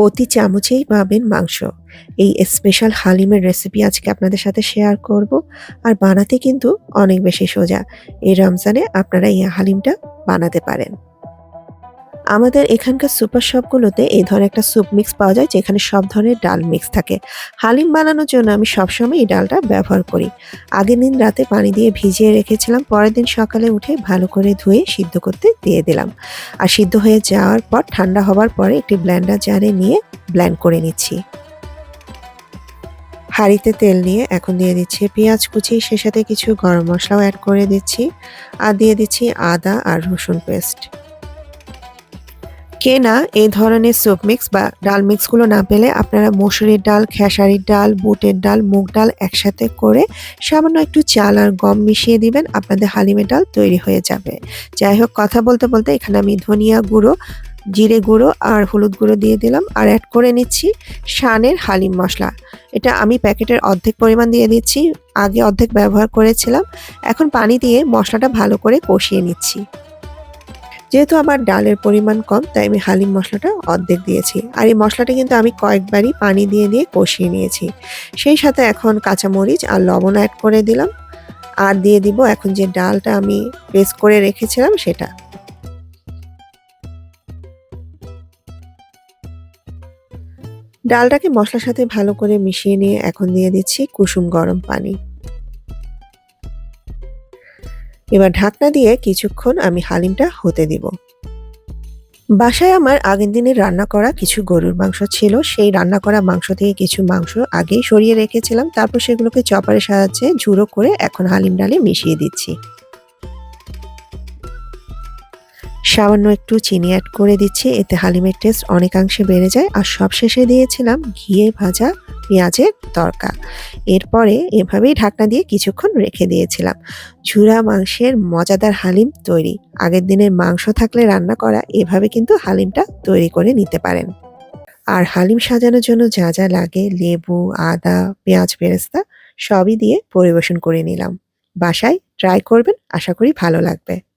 প্রতি চামচেই পাবেন মাংস। এই স্পেশাল হালিমের রেসিপি আজকে আপনাদের সাথে শেয়ার করব। আর বানাতে কিন্তু অনেক বেশি সোজা। এই রমজানে আপনারা এই হালিমটা বানাতে পারেন। আমাদের এখানকার সুপার শপগুলোতে এই ধরনের একটা স্যুপ মিক্স পাওয়া যায়, যেখানে সব ধরনের ডাল মিক্স থাকে। হালিম বানানোর জন্য আমি সবসময় এই ডালটা ব্যবহার করি। আগের দিন রাতে পানি দিয়ে ভিজিয়ে রেখেছিলাম, পরের দিন সকালে উঠে ভালো করে ধুয়ে সিদ্ধ করতে দিয়ে দিলাম। আর সিদ্ধ হয়ে যাওয়ার পর, ঠান্ডা হওয়ার পরে একটি ব্ল্যান্ডার জারে নিয়ে ব্ল্যান্ড করে নিচ্ছি। হাঁড়িতে তেল নিয়ে এখন দিয়ে দিচ্ছি পেঁয়াজ কুচি, সে সাথে কিছু গরম মশলাও অ্যাড করে দিচ্ছি। আর দিয়ে দিচ্ছি আদা আর রসুন পেস্ট কেনা এই ধরনের স্যুপ মিক্স বা ডাল মিক্সগুলো না পেলে আপনারা মসুরির ডাল, খেসারির ডাল, বুটের ডাল, মুগ ডাল একসাথে করে সামান্য একটু চাল আর গম মিশিয়ে দিবেন, আপনাদের হালিমের ডাল তৈরি হয়ে যাবে। যাই হোক, কথা বলতে বলতে এখানে আমি ধনিয়া গুঁড়ো, জিরে গুঁড়ো আর হলুদ গুঁড়ো দিয়ে দিলাম আর অ্যাড করে নিচ্ছি শানের হালিম মশলা। এটা আমি প্যাকেটের অর্ধেক পরিমাণ দিয়ে দিচ্ছি, আগে অর্ধেক ব্যবহার করেছিলাম, এখন পানি দিয়ে মশলাটা ভালো করে কষিয়ে নিচ্ছি। যেহেতু আমার ডালের পরিমাণ কম, তাই আমি হালিম মশলাটা অর্ধেক দিয়েছি। আর এই মশলাটা কিন্তু আমি কয়েকবারই পানি দিয়ে দিয়ে কষিয়ে নিয়েছি। সেই সাথে এখন কাঁচামরিচ আর লবণ অ্যাড করে দিলাম। আর দিয়ে দিব এখন যে ডালটা আমি পেস্ট করে রেখেছিলাম সেটা। ডালটাকে মশলার সাথে ভালো করে মিশিয়ে নিয়ে এখন দিয়ে দিচ্ছি কুসুম গরম পানি। এবার ঢাকনা দিয়ে কিছুক্ষণ আমি হালিমটা হতে দিব। বাসায় আমার আগের দিনের রান্না করা কিছু গরুর মাংস ছিল, সেই রান্না করা মাংস থেকে কিছু মাংস আগেই সরিয়ে রেখেছিলাম, তারপর সেগুলোকে চপারের সাহায্যে ঝুড়ো করে এখন হালিম ডালে মিশিয়ে দিচ্ছি। সামান্য একটু চিনি অ্যাড করে দিচ্ছি, এতে হালিমের টেস্ট অনেকাংশে বেড়ে যায়, আর সব শেষে দিয়েছিলাম ঘিয়ে ভাজা পেঁয়াজের তরকা। এরপরে এভাবেই ঢাকনা দিয়ে কিছুক্ষণ রেখে দিয়েছিলাম। ঝুরা মাংসের মজাদার হালিম তৈরি। আগের দিনের মাংস থাকলে রান্না করা এভাবে কিন্তু হালিমটা তৈরি করে নিতে পারেন। আর হালিম সাজানোর জন্য যা যা লাগে, লেবু, আদা, পেঁয়াজ বেরেস্তা সবই দিয়ে পরিবেশন করে নিলাম। বাসায় ট্রাই করবেন, আশা করি ভালো লাগবে।